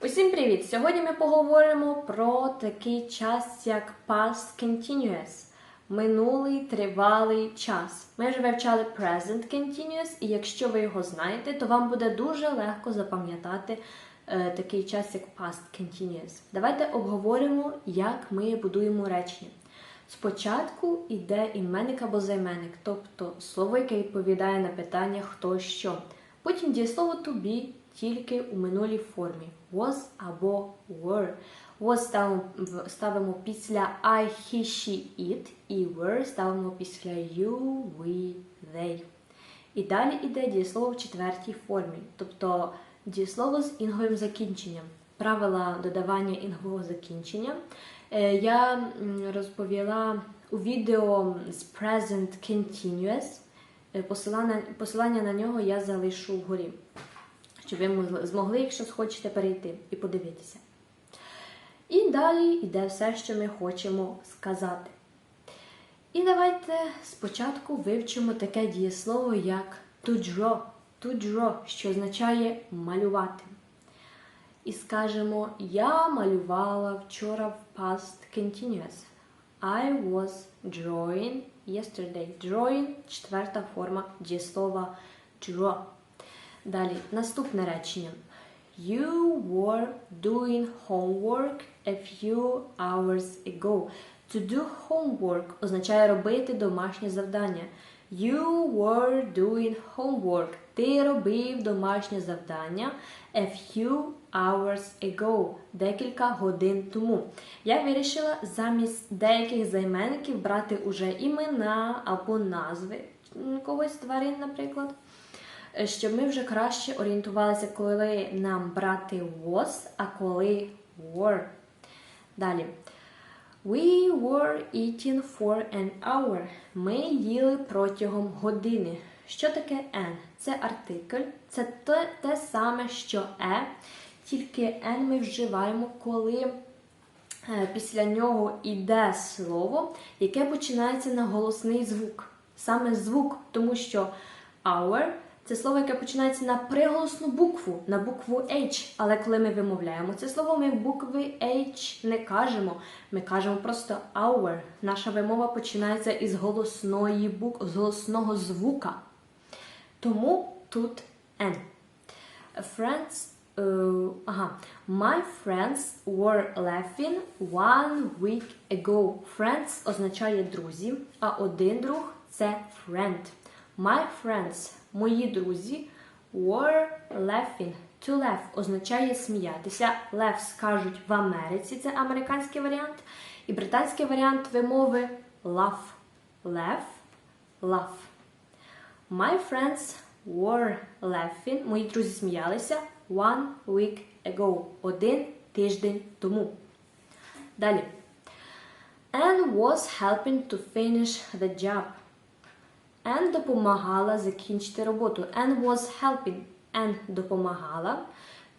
Усім привіт! Сьогодні ми поговоримо про такий час, як past continuous. Минулий тривалий час. Ми вже вивчали present continuous, і якщо ви його знаєте, то вам буде дуже легко запам'ятати е, такий час, як past continuous. Давайте обговоримо, як ми будуємо речення. Спочатку йде іменник або займенник, тобто слово, яке відповідає на питання хто що. Потім дієслово to be тільки у минулій формі was або were. Was ставимо, ставимо після I, he, she, it, і were ставимо після you, we, they. І далі йде дієслово в четвертій формі, тобто дієслово з інговим закінченням. Правила додавання інгового закінчення. Е, Я розповіла у відео з Present Continuous. Е, Посилання, посилання на нього я залишу вгорі, щоб ви змогли, якщо схочете, перейти і подивитися. І далі йде все, що ми хочемо сказати. І давайте спочатку вивчимо таке дієслово, як to draw. To draw, що означає малювати. І скажемо, я малювала вчора в past continuous. I was drawing yesterday. Drawing – четверта форма дієслова draw. Далі, наступне речення. You were doing homework a few hours ago. To do homework означає робити домашнє завдання. You were doing homework. Ти робив домашнє завдання a few hours ago. Декілька годин тому. Я вирішила замість деяких займенників брати уже імена або назви когось тварин, наприклад щоб ми вже краще орієнтувалися, коли нам брати was, а коли were. Далі. We were eating for an hour. Ми їли протягом години. Що таке an? Це артикль, це те, те саме, що е, тільки n ми вживаємо, коли е, після нього йде слово, яке починається на голосний звук. Саме звук, тому що our це слово, яке починається на приголосну букву, на букву H. Але коли ми вимовляємо це слово, ми букви H не кажемо. Ми кажемо просто our. Наша вимова починається із голосної бук... з голосного звука. Тому тут N. Friends. е, ага. My friends were laughing one week ago. Friends означає друзі, а один друг це friend. My friends, мої друзі, were laughing. To laugh означає сміятися. Laugh скажуть в Америці, це американський варіант. І британський варіант вимови laugh. Laugh, laugh. My friends were laughing. Мої друзі сміялися one week ago. Один тиждень тому. Далі. Anne was helping to finish the job. Anne допомагала закінчити роботу. Anne was helping. Anne допомагала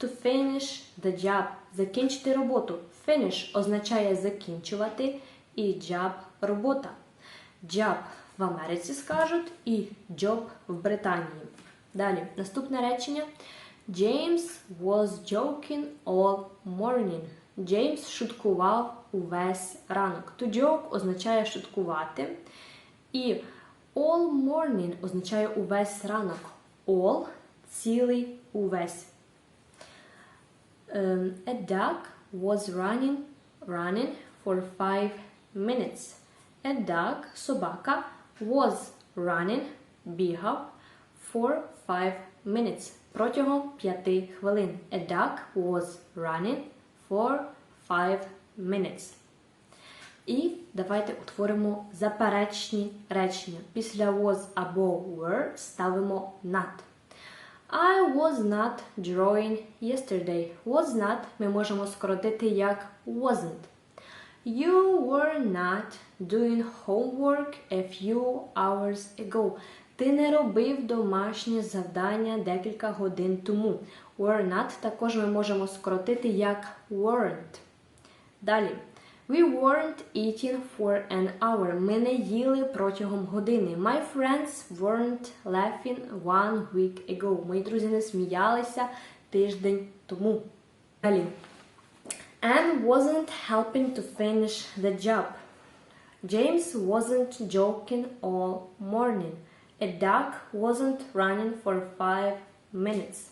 to finish the job. Закінчити роботу. Finish означає закінчувати і job – робота. Job в Америці скажуть і job в Британії. Далі, наступне речення. James was joking all morning. Джеймс шуткував увесь ранок. To joke означає шуткувати. І all morning означає увесь ранок. All цілий увесь. Um, a duck was running running for five minutes. A duck, собака, was running, бігав for five minutes. Протягом п'яти хвилин. A duck was running for five minutes. І давайте утворимо заперечні речення. Після was або were ставимо not. I was not drawing yesterday. Was not ми можемо скоротити як wasn't. You were not doing homework a few hours ago. Ти не робив домашнє завдання декілька годин тому. Were not також ми можемо скоротити як weren't. Далі. We weren't eating for an hour. Ми не їли протягом години. My friends weren't laughing one week ago. Мої друзі не сміялися тиждень тому. Далі. Anne wasn't helping to finish the job. James wasn't joking all morning. A duck wasn't running for five minutes.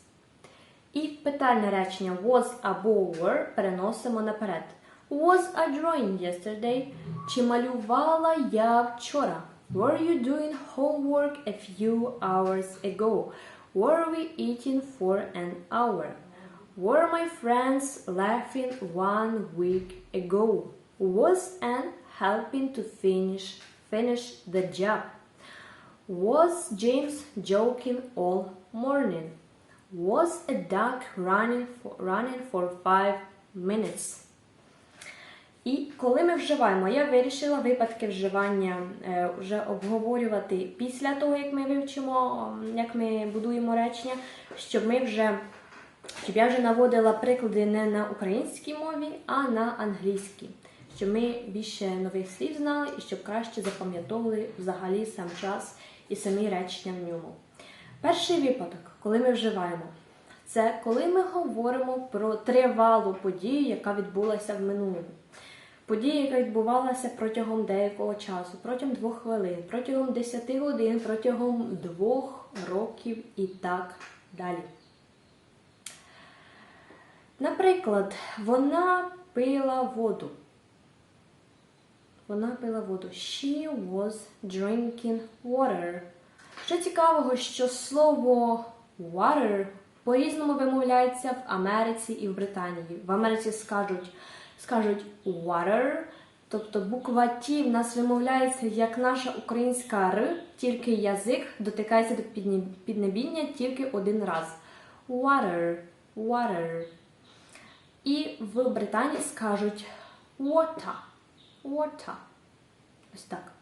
І питальне речення was або were переносимо наперед. Was I drawing yesterday? Чи малювала я вчора? Were you doing homework a few hours ago? Were we eating for an hour? Were my friends laughing one week ago? Was Anne helping to finish finish the job? Was James joking all morning? Was a duck running for, running for five minutes? І коли ми вживаємо, я вирішила випадки вживання е, вже обговорювати після того, як ми вивчимо, як ми будуємо речення, щоб ми вже щоб я вже наводила приклади не на українській мові, а на англійській, щоб ми більше нових слів знали і щоб краще запам'ятовували взагалі сам час і самі речення в ньому. Перший випадок, коли ми вживаємо, це коли ми говоримо про тривалу подію, яка відбулася в минулому. Подія, яка відбувалася протягом деякого часу, протягом двох хвилин, протягом 10 годин, протягом двох років і так далі. Наприклад, вона пила воду. Вона пила воду. She was drinking water. Що цікавого, що слово water по-різному вимовляється в Америці і в Британії. В Америці скажуть, скажуть water, тобто буква Т в нас вимовляється як наша українська Р, тільки язик дотикається до піднебіння тільки один раз. Water, water. І в Британії скажуть water. Water. Ось так.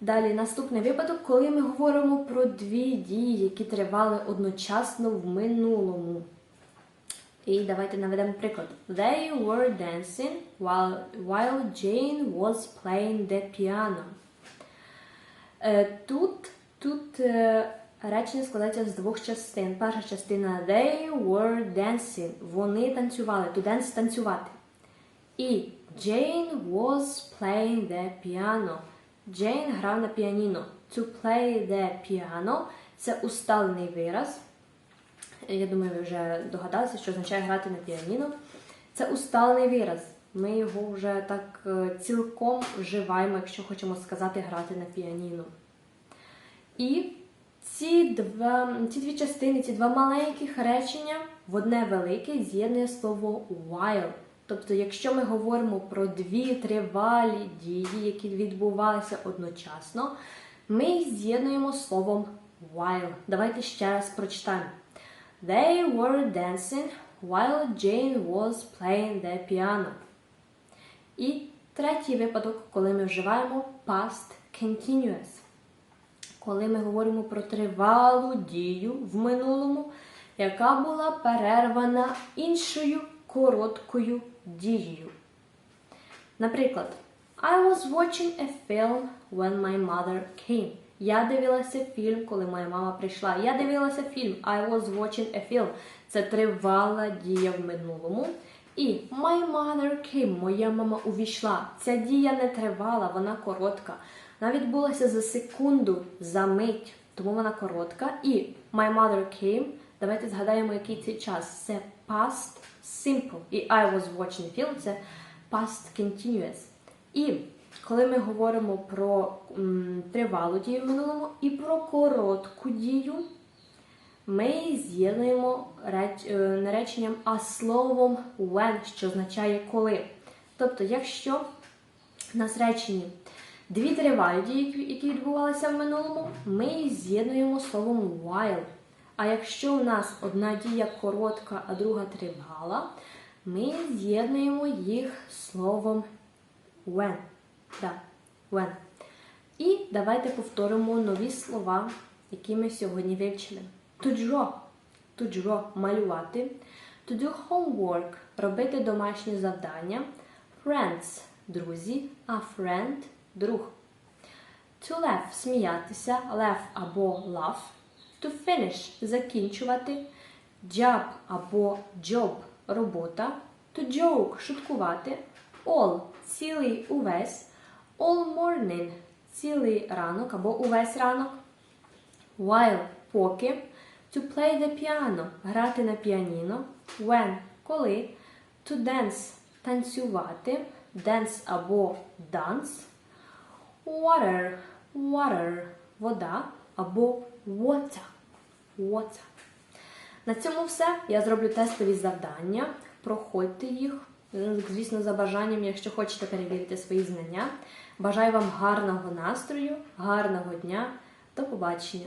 Далі наступний випадок, коли ми говоримо про дві дії, які тривали одночасно в минулому. І давайте наведемо приклад. They were dancing while, while Jane was playing the piano. Е, Тут, тут е, речення складається з двох частин. Перша частина they were dancing. Вони танцювали. To dance – танцювати. І Jane was playing the piano. Jane грав на піаніно. To play the piano – це усталений вираз. Я думаю, ви вже догадалися, що означає грати на піаніно. Це усталений вираз. Ми його вже так е, цілком вживаємо, якщо хочемо сказати грати на піаніно. І ці, два, ці дві частини, ці два маленьких речення в одне велике з'єднує слово while. Тобто, якщо ми говоримо про дві тривалі дії, які відбувалися одночасно, ми їх з'єднуємо словом while. Давайте ще раз прочитаємо. They were dancing while Jane was playing the piano. І третій випадок, коли ми вживаємо past continuous. Коли ми говоримо про тривалу дію в минулому, яка була перервана іншою короткою дією. Наприклад, I was watching a film when my mother came. Я дивилася фільм, коли моя мама прийшла. Я дивилася фільм. I was watching a film. Це тривала дія в минулому. І my mother came. Моя мама увійшла. Ця дія не тривала, вона коротка. Вона відбулася за секунду, за мить, тому вона коротка. І my mother came. Давайте згадаємо, який це час. Це past simple. І I was watching film це past continuous. І коли ми говоримо про тривалу дію в минулому і про коротку дію, ми з'єднуємо не реченням, а словом when, що означає коли. Тобто, якщо в нас речені дві тривалі дії, які відбувалися в минулому, ми їх з'єднуємо словом while. А якщо у нас одна дія коротка, а друга тривала, ми з'єднуємо їх словом when. Да, when. І давайте повторимо нові слова, які ми сьогодні вивчили. To draw. To draw – малювати. To do homework – робити домашні завдання. Friends – друзі, а friend – друг. To laugh – сміятися, laugh або laugh. To finish – закінчувати. Job або job робота. To joke шуткувати. All цілий увесь. All morning цілий ранок або увесь ранок. While поки. To play the piano грати на піаніно. When коли. To dance танцювати. Dance або dance. Water water вода або water. Water. На цьому все. Я зроблю тестові завдання. Проходьте їх. Звісно, за бажанням, якщо хочете перевірити свої знання. Бажаю вам гарного настрою, гарного дня. До побачення!